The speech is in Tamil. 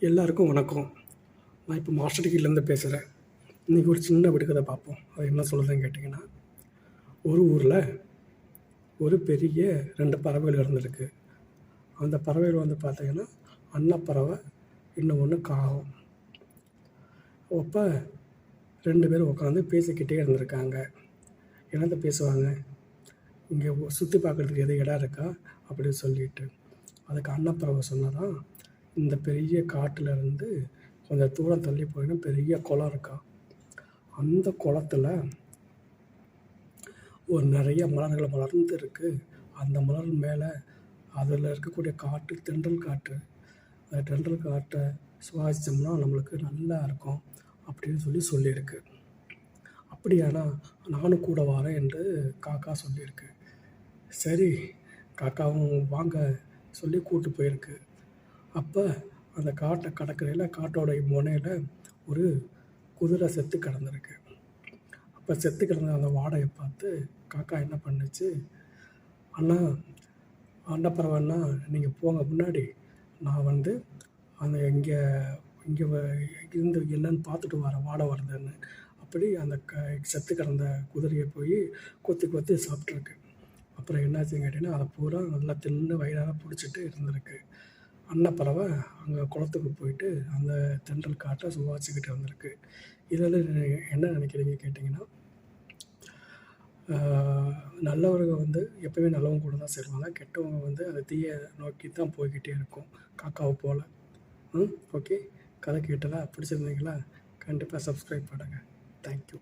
எல்லாருக்கும் வணக்கம். நான் இப்போ மாஸ்டர் டிகிரிலேருந்து பேசுகிறேன் இன்றைக்கி ஒரு சின்ன விடுக்கதை பார்ப்போம். அது என்ன சொல்லுதுன்னு கேட்டிங்கன்னா ஒரு ஊரில் ஒரு பெரிய ரெண்டு பறவைகள் இருந்திருக்கு. அந்த பறவைகள் வந்து பார்த்தீங்கன்னா அன்னப்பறவை இன்னும் ஒன்று காகம். அப்போ ரெண்டு பேரும் உட்காந்து பேசிக்கிட்டே இருந்திருக்காங்க. என்னத்தை பேசுவாங்க? இங்கே சுற்றி பார்க்குறதுக்கு எது இடம் இருக்கா? அப்படின்னு சொல்லிட்டு. அதுக்கு அன்னப்பறவை சொன்னதான் இந்த பெரிய காட்டுல இருந்து கொஞ்சம் தூரம் தள்ளி போயினா பெரிய குளம் இருக்கா? அந்த குளத்தில் ஒரு நிறைய மலர்கள் மலர்ந்து இருக்குது அந்த மலர் மேலே அதில் இருக்கக்கூடிய காற்று தென்றல் காற்று அந்த தென்றல் காற்றை சுவாசித்தோம்னா நம்மளுக்கு நல்லா இருக்கும் அப்படின்னு சொல்லி சொல்லியிருக்கு. அப்படியானா நானும் கூட வரேன் என்று காக்கா சொல்லியிருக்கு. சரி காக்காவும் வாங்க சொல்லி கூப்பிட்டு போயிருக்கு. அப்போ அந்த காட்டை கடற்கரையில் காட்டோடைய முனையில் ஒரு குதிரை செத்து கிடந்திருக்கு. அப்போ செத்து கிடந்த அந்த வாடையை பார்த்து காக்கா என்ன பண்ணுச்சு? அண்ணா அண்ணா பரவாயில்லண்ணா நீங்கள் போங்க முன்னாடி. நான் வந்து அந்த இங்கே இங்கே இருந்து என்னன்னு பார்த்துட்டு வரேன் வாடை வருதுன்னு. அப்படி அந்த க செத்து கிடந்த குதிரையை போய் கொத்தி கொத்தி சாப்பிட்ருக்கு அப்புறம் என்னாச்சுன்னு கேட்டிங்கன்னா அதை பூரா நல்லா தின்னு வயிறாக பிடிச்சிட்டு இருந்திருக்கு. அன்னப்பறவை அங்கே குளத்துக்கு போயிட்டு அந்த தென்றல் காற்றை சுவாசிக்கிட்டு வந்திருக்கு. இதில் என்ன நினைக்கிறீங்க கேட்டிங்கன்னா நல்லவர்கள் வந்து எப்போயுமே நல்லவங்க கூட தான் சேருவாங்க. கெட்டவங்க வந்து அந்த தீயை நோக்கி தான் போய்கிட்டே இருக்கும். காக்காவை போல். ம் ஓகே. கதை கேட்டதா? பிடிச்சிருந்தீங்களா? கண்டிப்பாக சப்ஸ்கிரைப் பண்ணுங்கள் தேங்க்யூ